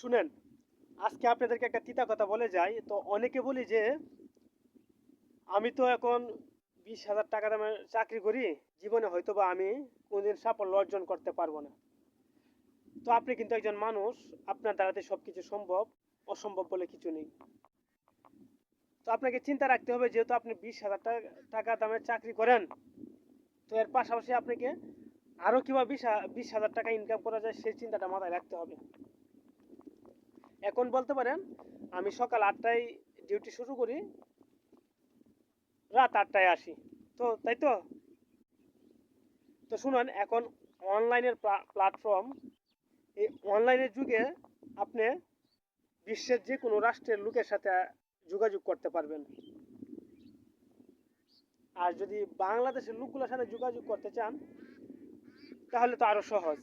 শুনেন, আজকে আপনাদেরকে একটা তিতা কথা বলে যাই। তো অনেকে বলি যে, আমি তো এখন বিশ হাজার টাকা দামের চাকরি করি, জীবনে হয়তো বা আমি কোনোদিন সাফল্য অর্জন করতে পারব না। তো আপনি কিন্তু একজন মানুষ, আপনার দ্বারাতে সব কিছু সম্ভব, অসম্ভব বলে কিছু নেই। তো আপনাকে চিন্তা রাখতে হবে, যেহেতু আপনি বিশ হাজার টাকা দামের চাকরি করেন, তো এর পাশাপাশি আপনাকে আরও কীভাবে বিশ বিশ হাজার টাকা ইনকাম করা যায়, সেই চিন্তাটা মাথায় রাখতে হবে। এখন বলতে পারেন, আমি সকাল আটটায় ডিউটি শুরু করি, রাত আটটায় আসি। তো, তাই তো? তো শুনুন, এখন অনলাইনের প্ল্যাটফর্ম এই অনলাইনের যুগে আপনি বিশ্বের যে কোনো রাষ্ট্রের লোকের সাথে যোগাযোগ করতে পারবেন। আর যদি বাংলাদেশের লোকগুলোর সাথে যোগাযোগ করতে চান, তাহলে তো আরও সহজ।